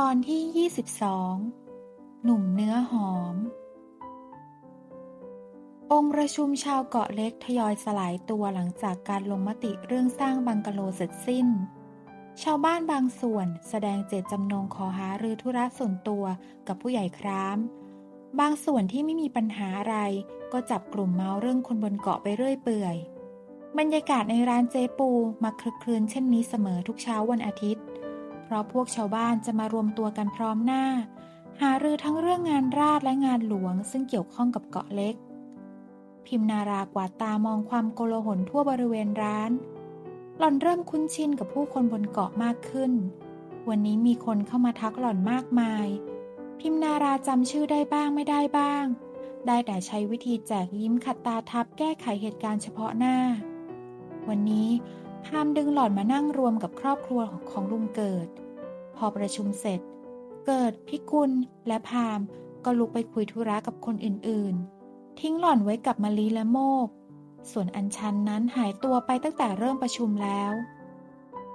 ตอนที่ 22 หนุ่มเนื้อหอม องค์ประชุมชาวเกาะเล็กทยอยสลายตัวหลังจากการลงมติเรื่องสร้างบังกะโลเสร็จสิ้น ชาวบ้านบางส่วนแสดงเจตจำนงขอหารือธุระส่วนตัวกับผู้ใหญ่คราม บางส่วนที่ไม่มีปัญหาอะไร ก็จับกลุ่มเมาเรื่องคนบนเกาะไปเรื่อยเปื่อย บรรยากาศในร้านเจปูมักคลึกครื้นเช่นนี้เสมอทุกเช้าวันอาทิตย์ ราะพวกชาวบ้านจะมารวมตัวกันพร้อมหน้า หารือทั้งเรื่องงานราษฎรและงานหลวงซึ่งเกี่ยวข้องกับเกาะเล็ก พิมนารากวาดตามองความโกลาหลทั่วบริเวณร้าน หล่อนเริ่มคุ้นชินกับผู้คนบนเกาะมากขึ้น วันนี้มีคนเข้ามาทักหล่อนมากมาย พิมนาราจำชื่อได้บ้างไม่ได้บ้าง ได้แต่ใช้วิธีแจกยิ้มขัดตาทับแก้ไขเหตุการณ์เฉพาะหน้า วันนี้พามดึงหล่อนมานั่งรวมกับครอบครัวของลุงเกิด อประชุมเสร็จ เกิดพิกุลและพามก็ลุกไปคุยธุระกับคนอื่นๆ ทิ้งหล่อนไว้กับมะลิและโมก ส่วนอัญชันนั้นหายตัวไปตั้งแต่เริ่มประชุมแล้ว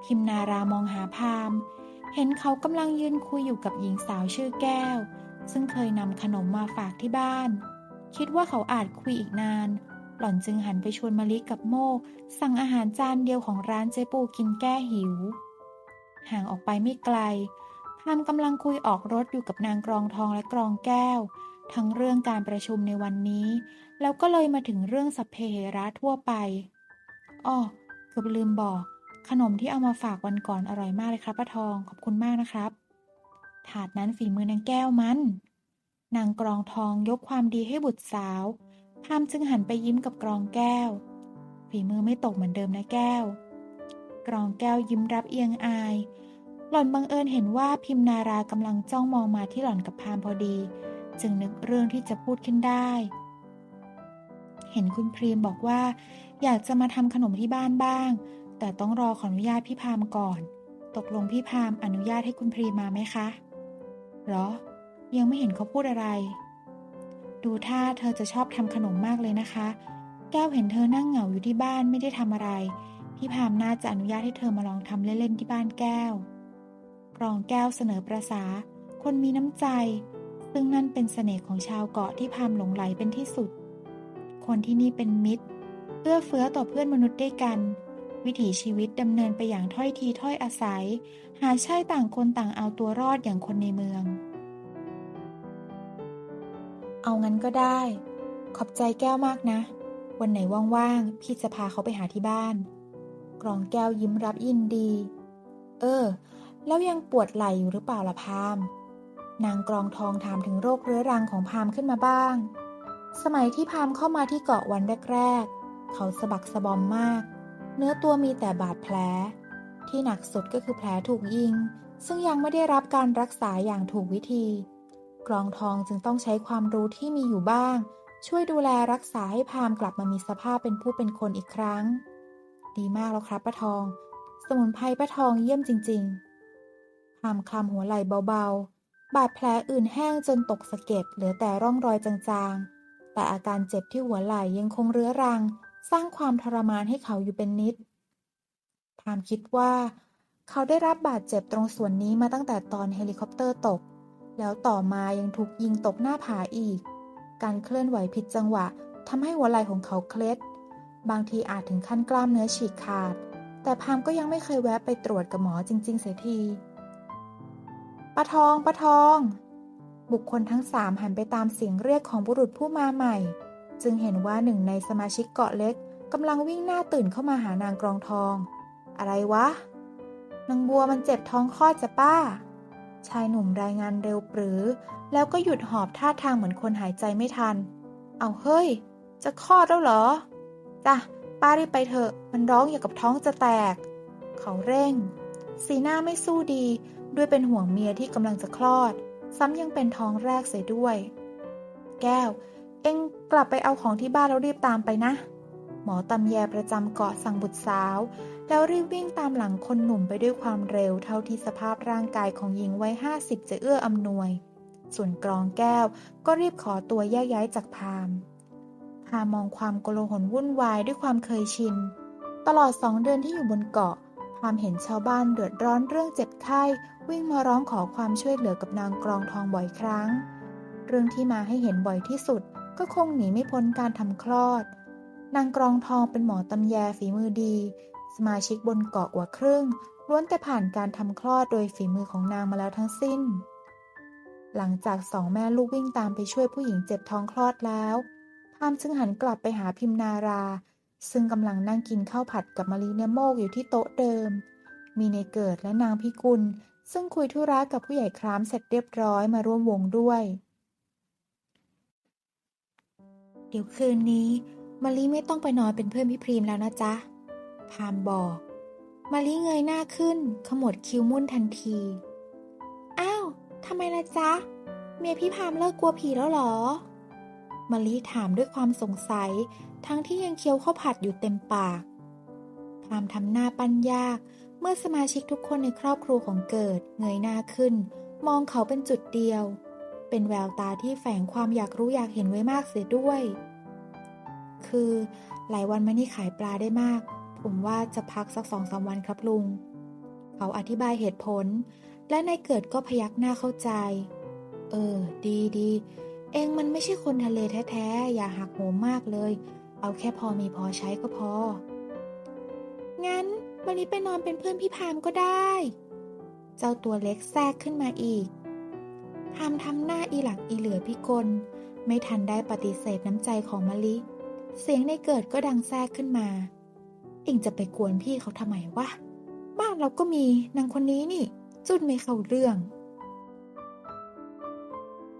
พิมนารามองหาพาม เห็นเขากำลังยืนคุยอยู่กับหญิงสาวชื่อแก้ว ซึ่งเคยนำขนมมาฝากที่บ้าน คิดว่าเขาอาจคุยอีกนาน หล่อนจึงหันไปชวนมะลิกับโมก สั่งอาหารจานเดียวของร้านเจ๊ปูกินแก้หิว ห่างออกไปไม่ไกลพามกำลังคุยออกรถอยู่กับนางกรองทองและกรองแก้ว ทั้งเรื่องการประชุมในวันนี้ แล้วก็เลยมาถึงเรื่องสัพเพเหระทั่วไปอ้อเกือบลืมบอก ขนมที่เอามาฝากวันก่อนอร่อยมากเลยครับป้าทองขอบคุณมากนะครับ ถาดนั้นฝีมือนางแก้วมันนางกรองทองยกความดีให้บุตรสาวพามจึงหันไปยิ้มกับกรองแก้ว ฝีมือไม่ตกเหมือนเดิมนะแก้ว กรองแก้วยิ้มรับเอียงอาย หล่อนบังเอิญเห็นว่าพิมนารากำลังจ้องมองมาที่หล่อนกับพามพอดี จึงนึกเรื่องที่จะพูดขึ้นได้ เห็นคุณพรีมบอกว่า อยากจะมาทำขนมที่บ้านบ้าง แต่ต้องรอขออนุญาตพี่พามก่อน ตกลงพี่พามอนุญาตให้คุณพรีมมาไหมคะหรอ ยังไม่เห็นเขาพูดอะไร ดูท่าเธอจะชอบทำขนมมากเลยนะคะ แก้วเห็นเธอนั่งเหงาอยู่ที่บ้านไม่ได้ทำอะไร พี่พามน่าจะอนุญาตให้เธอมาลองทำเล่นๆที่บ้านแก้วกรองแก้วเสนอประษาคนมีน้ำใจ ซึ่งนั่นเป็นเสน่ห์ของชาวเกาะที่พามหลงไหลเป็นที่สุด คนที่นี่เป็นมิตรเอื้อเฟื้อต่อเพื่อนมนุษย์ด้วยกัน วิถีชีวิตดำเนินไปอย่างถ้อยทีถ้อยอาศัย หาใช่ต่างคนต่างเอาตัวรอดอย่างคนในเมือง เอางั้นก็ได้ ขอบใจแก้วมากนะ วันไหนว่างๆพี่จะพาเขาไปหาที่บ้าน กรองแก้วยิ้มรับยินดี เออ แล้วยังปวดไหล่อยู่หรือเปล่าล่ะพาม นางกรองทองถามถึงโรคเรื้อรังของพามขึ้นมาบ้าง สมัยที่พามเข้ามาที่เกาะวันแรกๆ เขาสะบักสะบอมมาก เนื้อตัวมีแต่บาดแผล ที่หนักสุดก็คือแผลถูกยิง ซึ่งยังไม่ได้รับการรักษาอย่างถูกวิธี กรองทองจึงต้องใช้ความรู้ที่มีอยู่บ้างช่วยดูแลรักษาให้พามกลับมามีสภาพเป็นผู้เป็นคนอีกครั้ง ดีมากแล้วครับป้าทอง สมุนไพรป้าทองเยี่ยมจริงๆพามคลำหัวไหล่เบาๆ บาดแผลอื่นแห้งจนตกสะเก็ดเหลือแต่ร่องรอยจางๆ แต่อาการเจ็บที่หัวไหล่ยังคงเรื้อรัง สร้างความทรมานให้เขาอยู่เป็นนิดพามคิดว่า เขาได้รับบาดเจ็บตรงส่วนนี้มาตั้งแต่ตอนเฮลิคอปเตอร์ตก แล้วต่อมายังถูกยิงตกหน้าผาอีก การเคลื่อนไหวผิดจังหวะทำให้หัวไหล่ของเขาเคล็ด บางทีอาจถึงขั้นกล้ามเนื้อฉีกขาด แต่พามก็ยังไม่เคยแวะไปตรวจกับหมอจริง ๆ เสียทีปะทองปะทอง บุคคลทั้งสามหันไปตามเสียงเรียกของบุรุษผู้มาใหม่ จึงเห็นว่าหนึ่งในสมาชิกเกาะเล็กกำลังวิ่งหน้าตื่นเข้ามาหานางกรองทอง อะไรวะ นางบัวมันเจ็บท้องคลอดจะป้า ชายหนุ่มรายงานเร็วปรือ แล้วก็หยุดหอบท่าทางเหมือนคนหายใจไม่ทัน เอาเฮ้ย จะคลอดแล้วเหรอ จ้ะป้ารีบไปเถอะ มันร้องอย่างกับท้องจะแตก เขาเร่ง สีหน้าไม่สู้ดีด้วยเป็นห่วงเมียที่กำลังจะคลอด ซ้ำยังเป็นท้องแรกเสียด้วย แก้ว เอ็งกลับไปเอาของที่บ้านแล้วรีบตามไปนะ หมอตำแยประจำเกาะสั่งบุตรสาว แล้วรีบวิ่งตามหลังคนหนุ่มไปด้วยความเร็วเท่าที่สภาพร่างกายของหญิงวัยห้าสิบจะเอื้ออำนวย ส่วนกรองแก้วก็รีบขอตัวแยกย้ายจากพาม พามองความโกลาหลวุ่นวายด้วยความเคยชิน ตลอดสองเดือนที่อยู่บนเกาะ พามเห็นชาวบ้านเดือดร้อนเรื่องเจ็บไข้ วิ่งมาร้องขอความช่วยเหลือกับนางกรองทองบ่อยครั้ง เรื่องที่มาให้เห็นบ่อยที่สุด ก็คงหนีไม่พ้นการทำคลอด นางกรองทองเป็นหมอตำแยฝีมือดี สมาชิกบนเกาะกว่าครึ่งล้วนแต่ผ่านการทำคลอดโดยฝีมือของนางมาแล้วทั้งสิ้น หลังจากสองแม่ลูกวิ่งตามไปช่วยผู้หญิงเจ็บท้องคลอดแล้ว พามจึงหันกลับไปหาพิมนารา ซึ่งกำลังนั่งกินข้าวผัดกับมารีเนโมกอยู่ที่โต๊ะเดิม มีในเกิดและนางพิกุล ซึ่งคุยธุระกับผู้ใหญ่ครามเสร็จเรียบร้อยมาร่วมวงด้วย เดี๋ยวคืนนี้มารีไม่ต้องไปนอนเป็นเพื่อนพี่พรีมแล้วนะจ๊ะ พามบอกมารีเงยหน้าขึ้น ขมวดคิ้วมุ่นทันที อ้าวทำไมล่ะจ๊ะ เมียพี่พามเลิกกลัวผีแล้วหรอ มารีถามด้วยความสงสัย ทั้งที่ยังเคี้ยวข้าวผัดอยู่เต็มปากพามทำหน้าปั้นยาก เมื่อสมาชิกทุกคนในครอบครัวของเกิดเงยหน้าขึ้น มองเขาเป็นจุดเดียว เป็นแววตาที่แฝงความอยากรู้อยากเห็นไว้มากเสียด้วย คือหลายวันมานี่ขายปลาได้มาก ผมว่าจะพักสักสองสาวันครับลุง เขาอธิบายเหตุผล และนายเกิดก็พยักหน้าเข้าใจ เออ ดีดี เองมันไม่ใช่คนทะเลแท้ๆ อย่าหักโหมมากเลย เอาแค่พอมีพอใช้ก็พอ งั้นวันนี้ไปนอนเป็นเพื่อนพี่พามก็ได้ เจ้าตัวเล็กแทรกขึ้นมาอีก พามทำหน้าอีหลักอีเหลือพิกล ไม่ทันได้ปฏิเสธน้ำใจของมะลิ เสียงในเกิดก็ดังแทรกขึ้นมา เองจะไปกวนพี่เขาทำไมวะ บ้านเราก็มีนางคนนี้นี่ จุดไม่เข้าเรื่อง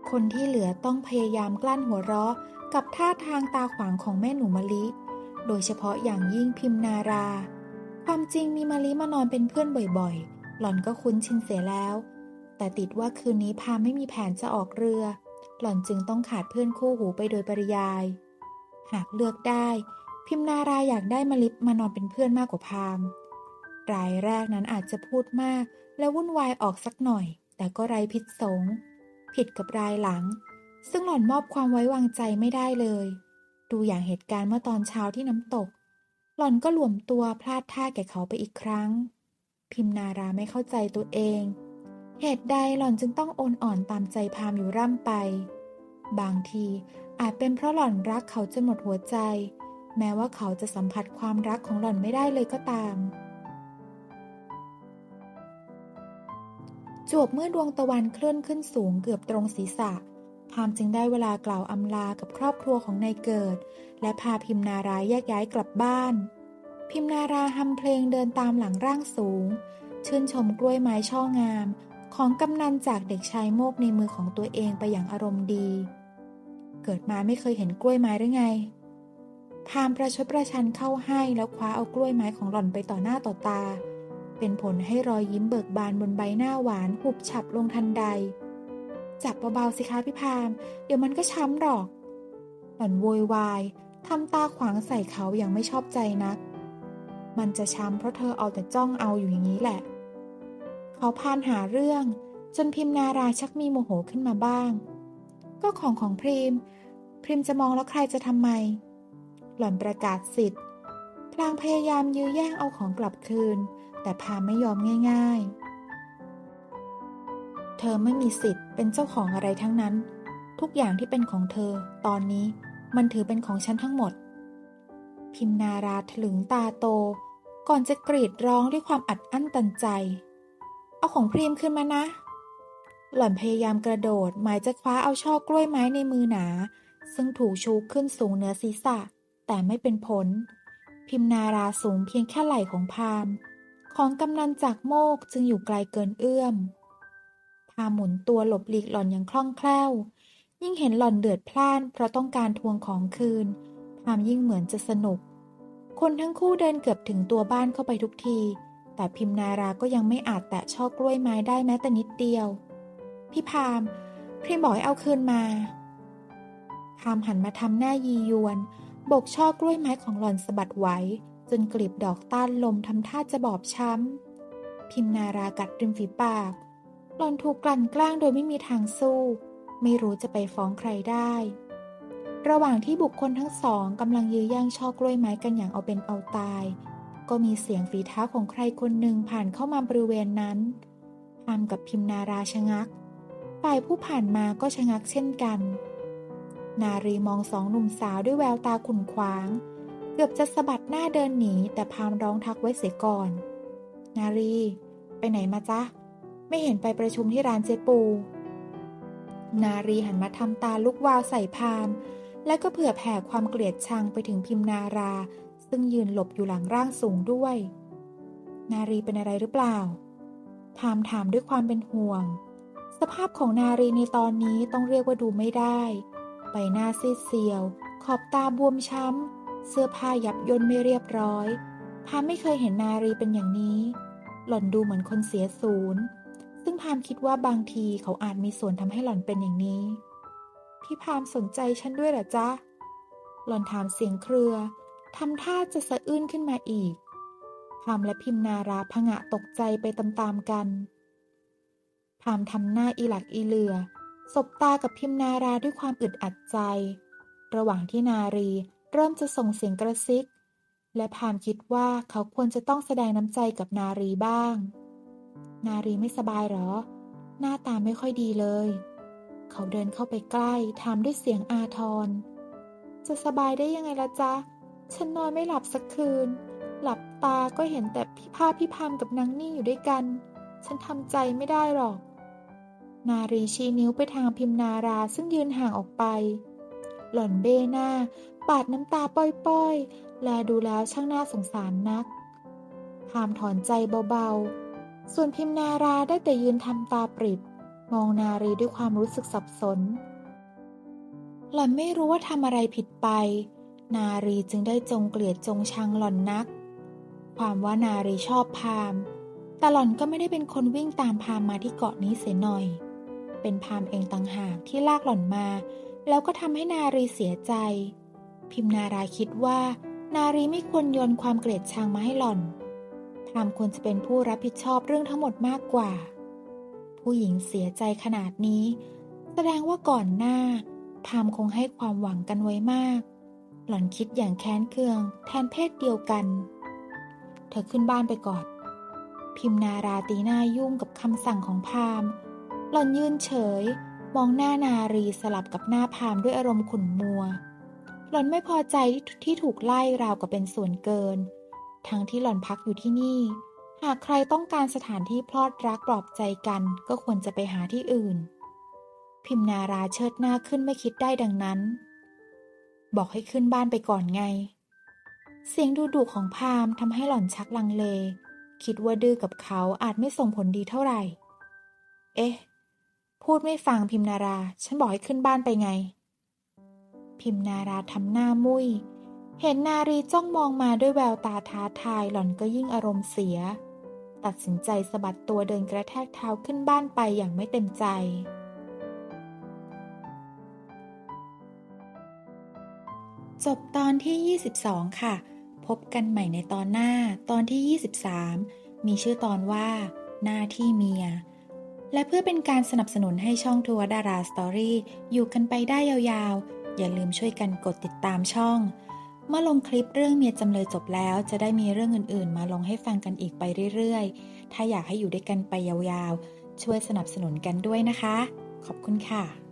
คนที่เหลือต้องพยายามกลั้นหัวเราะกับท่าทางตาขวางของแม่หนูมะลิ โดยเฉพาะอย่างยิ่งพิมนารา ความจริงมีมะลิมานอนเป็นเพื่อนบ่อยๆ หล่อนก็คุ้นชินเสียแล้ว แต่ติดว่าคืนนี้พาไม่มีแผนจะออกเรือ หล่อนจึงต้องขาดเพื่อนคู่หูไปโดยปริยาย หากเลือกได้ พิมนาราอยากได้มะลิมานอนเป็นเพื่อนมากกว่าพามรายแรกนั้นอาจจะพูดมากและวุ่นวายออกสักหน่อย แต่ก็ไรพิษสง ผิดกับรายหลัง ซึ่งหล่อนมอบความไว้วางใจไม่ได้เลย ดูอย่างเหตุการณ์เมื่อตอนเช้าที่น้ำตก หล่อนก็หลวมตัวพลาดท่าแก่เขาไปอีกครั้ง พิมนาราไม่เข้าใจตัวเอง เหตุใดหล่อนจึงต้องโอนอ่อนตามใจพามอยู่ร่ำไป บางทีอาจเป็นเพราะหล่อนรักเขาจนหมดหัวใจ แม้ว่าเขาจะสัมผัสความรักของหล่อนไม่ได้เลยก็ตาม จวบเมื่อดวงตะวันเคลื่อนขึ้นสูงเกือบตรงศีรษะ พามจึงได้เวลากล่าวอำลากับครอบครัวของนายเกิด และพาพิมนาราแยกย้ายกลับบ้าน พิมนาราฮัมเพลงเดินตามหลังร่างสูง ชื่นชมกล้วยไม้ช่องาม ของกำนันจากเด็กชายโมกในมือของตัวเองไปอย่างอารมณ์ดี เกิดมาไม่เคยเห็นกล้วยไม้หรือไง พามประชดประชันเข้าให้แล้วคว้าเอากล้วยไม้ของหล่อนไปต่อหน้าต่อตา เป็นผลให้รอยยิ้มเบิกบานบนใบหน้าหวานหุบฉับลงทันใด จับเบาๆสิคะพี่พาม เดี๋ยวมันก็ช้ำหรอก หล่อนโวยวายทำตาขวางใส่เขาอย่างไม่ชอบใจนัก มันจะช้ำเพราะเธอเอาแต่จ้องเอาอยู่อย่างนี้แหละ เขาพานหาเรื่อง จนพิมนาราชักมีโมโหขึ้นมาบ้าง ก็ของของพริมพริมจะมองแล้วใครจะทำไม หล่อนประกาศสิทธิ์พลางพยายามยื้อแย่งเอาของกลับคืน แต่พาไม่ยอมง่าย ๆ เธอไม่มีสิทธิ์เป็นเจ้าของอะไรทั้งนั้น ทุกอย่างที่เป็นของเธอ ตอนนี้มันถือเป็นของฉันทั้งหมด พิมนาราถลึงตาโต ก่อนจะกรีดร้องด้วยความอัดอั้นตันใจ เอาของพรีมขึ้นมานะ หล่อนพยายามกระโดดหมายจะคว้าเอาช่อกล้วยไม้ในมือหนา ซึ่งถูกชูขึ้นสูงเหนือศีรษะ แต่ไม่เป็นผลพิมนาราสูงเพียงแค่ไหล่ของพาม ของกำนันจากโมกจึงอยู่ไกลเกินเอื้อม พาหมุนตัวหลบหลีกหล่อนอย่างคล่องแคล่ว ยิ่งเห็นหล่อนเดือดพล่าน เพราะต้องการทวงของคืน พามยิ่งเหมือนจะสนุก คนทั้งคู่เดินเกือบถึงตัวบ้านเข้าไปทุกที แต่พิมนาราก็ยังไม่อาจแตะช่อกล้วยไม้ได้แม้แต่นิดเดียว พี่พามพริมบอกให้เอาคืนมา พามหันมาทำหน้ายียวน บกช่อกล้วยไม้ของหล่อนสะบัดไหว จนกลีบดอกต้านลมทำท่าจะบอบช้ำ พิมนารากัดริมฝีปาก หลอนถูกกลั่นแกล้งโดยไม่มีทางสู้ ไม่รู้จะไปฟ้องใครได้ ระหว่างที่บุคคลทั้งสองกำลังยื้อแย่งช่อกล้วยไม้กันอย่างเอาเป็นเอาตาย ก็มีเสียงฝีเท้าของใครคนหนึ่งผ่านเข้ามาบริเวณนั้นพามกับพิมนาราชะงัก ฝ่ายผู้ผ่านมาก็ชะงักเช่นกัน นารีมองสองหนุ่มสาวด้วยแววตาขุ่นขวาง เกือบจะสะบัดหน้าเดินหนีแต่พามร้องทักไว้เสียก่อน นารี ไปไหนมาจ๊ะ ไม่เห็นไปประชุมที่ร้านเจปู นารีหันมาทำตาลุกวาวใส่พาม และก็เผื่อแผ่ความเกลียดชังไปถึงพิมนารา ซึ่งยืนหลบอยู่หลังร่างสูงด้วย นารีเป็นอะไรหรือเปล่า พามถามด้วยความเป็นห่วง สภาพของนารีในตอนนี้ต้องเรียกว่าดูไม่ได้ ใบหน้าซีดเซียว ขอบตาบวมช้ำ เสื้อผ้ายับย่นไม่เรียบร้อย พามไม่เคยเห็นนารีเป็นอย่างนี้ หล่อนดูเหมือนคนเสียศูนย์ ซึ่งพามคิดว่าบางทีเขาอาจมีส่วนทำให้หล่อนเป็นอย่างนี้ พี่พามสนใจฉันด้วยหรอจ๊ะ หล่อนถามเสียงเครือทำท่าจะสะอื้นขึ้นมาอีกพามและพิมนาราผงะตกใจไปตามๆกัน พามทำหน้าอีหลักอีเหลือ สบตากับพิมนาราด้วยความอึดอัดใจ ระหว่างที่นารี เริ่มจะส่งเสียงกระซิก และพามคิดว่าเขาควรจะต้องแสดงน้ำใจกับนารีบ้าง นารีไม่สบายหรอ หน้าตาไม่ค่อยดีเลย เขาเดินเข้าไปใกล้ถามด้วยเสียงอาทร จะสบายได้ยังไงละจ๊ะ ฉันนอนไม่หลับสักคืน หลับตาก็เห็นแต่พี่ภาพพี่พามกับนางนี่อยู่ด้วยกัน ฉันทำใจไม่ได้หรอก นารีชี้นิ้วไปทางพิมนาราซึ่งยืนห่างออกไป หล่อนเบ้หน้า ปาดน้ำตาป้อยๆ แลดูแล้วช่างน่าสงสารนัก พามถอนใจเบาๆ ส่วนพิมนาราได้แต่ยืนทำตาปริบ มองนารีด้วยความรู้สึกสับสน หล่อนไม่รู้ว่าทำอะไรผิดไป นารีจึงได้จงเกลียดจงชังหล่อนนัก ความว่านารีชอบพาม แต่หล่อนก็ไม่ได้เป็นคนวิ่งตามพามมาที่เกาะนี้เสียหน่อย เป็นพามเองต่างหากที่ลากหล่อนมา แล้วก็ทำให้นารีเสียใจ พิมนาราคิดว่า นารีไม่ควรโยนความเกลียดชังมาให้หล่อนพามควรจะเป็นผู้รับผิดชอบเรื่องทั้งหมดมากกว่า ผู้หญิงเสียใจขนาดนี้ แสดงว่าก่อนหน้าพามคงให้ความหวังกันไว้มาก หล่อนคิดอย่างแค้นเคือง แทนเพศเดียวกัน เธอขึ้นบ้านไปก่อน พิมนาราตีหน้ายุ่งกับคำสั่งของพามหล่อนยืนเฉย มองหน้านารีสลับกับหน้าพามด้วยอารมณ์ขุ่นมัว หล่อนไม่พอใจที่ถูกไล่ราวกับเป็นส่วนเกิน ทั้งที่หล่อนพักอยู่ที่นี่ หากใครต้องการสถานที่พลอดรักปลอบใจกันก็ควรจะไปหาที่อื่น พิมนาราเชิดหน้าขึ้นไม่คิดได้ดังนั้น บอกให้ขึ้นบ้านไปก่อนไง เสียงดูดุของพามทำให้หล่อนชักลังเล คิดว่าดื้อกับเขาอาจไม่ส่งผลดีเท่าไหร่ เอ๊ะ พูดไม่ฟังพิมนารา ฉันบอกให้ขึ้นบ้านไปไง พิมนาราทำหน้ามุย้ย เห็นนารีจ้องมองมาด้วยแววตาท้าทายหล่อนก็ยิ่งอารมณ์เสีย ตัดสินใจสะบัดตัวเดินกระแทกเท้าขึ้นบ้านไปอย่างไม่เต็มใจจบตอนที่ 22 ค่ะ พบกันใหม่ในตอนหน้า ตอนที่ 23 มีชื่อตอนว่า หน้าที่เมีย และเพื่อเป็นการสนับสนุนให้ช่องทัวร์ดาราสตอรี่อยู่กันไปได้ยาวๆ อย่าลืมช่วยกันกดติดตามช่อง เมื่อลงคลิปเรื่องเมียจำเลยจบแล้ว จะได้มีเรื่องอื่นๆ มาลงให้ฟังกันอีกไปเรื่อยๆ ถ้าอยากให้อยู่ด้วยกันไปยาวๆ ช่วยสนับสนุนกันด้วยนะคะ ขอบคุณค่ะ